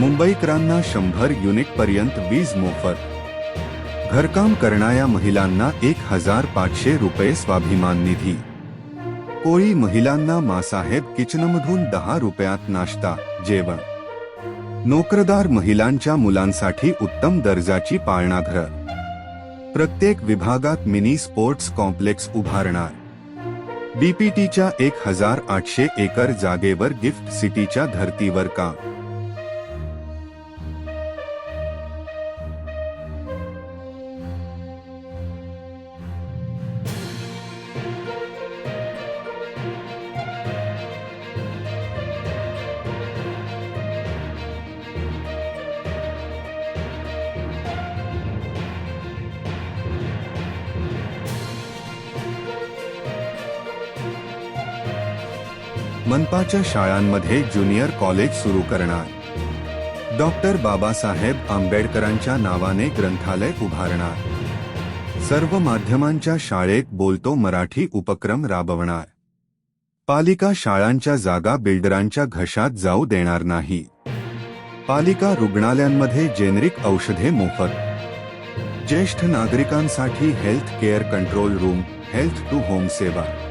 मुंबईकरांना शंभर युनिटपर्यंत वीज मोफत. घरकाम करणाऱ्या महिलांना एक हजार पाचशे रुपये स्वाभिमान निधी. कोळी महिलांना मासाहेब किचनमधून दहा रुपयात नाश्ता जेवण. नोकरदार महिलांच्या मुलांसाठी उत्तम दर्जाची पाळणाघर. प्रत्येक विभागात मिनी स्पोर्ट्स कॉम्प्लेक्स उभारणार. बीपीटीच्या एक हजार आठशे एकर जागेवर गिफ्ट सिटीच्या धर्तीवर काम. मनपाच्या शाळांमध्ये ज्युनियर कॉलेज सुरू करणार. डॉक्टर बाबासाहेब आंबेडकरांच्या नावाने ग्रंथालय उभारणार. सर्व माध्यमांच्या शाळेत बोलतो मराठी उपक्रम राबवणार. पालिका शाळांच्या जागा बिल्डरांच्या घशात जाऊ देणार नाही. पालिका रुग्णालयांमध्ये जेनेरिक औषधे मोफत. ज्येष्ठ नागरिकांसाठी health care control room health to home सेवा.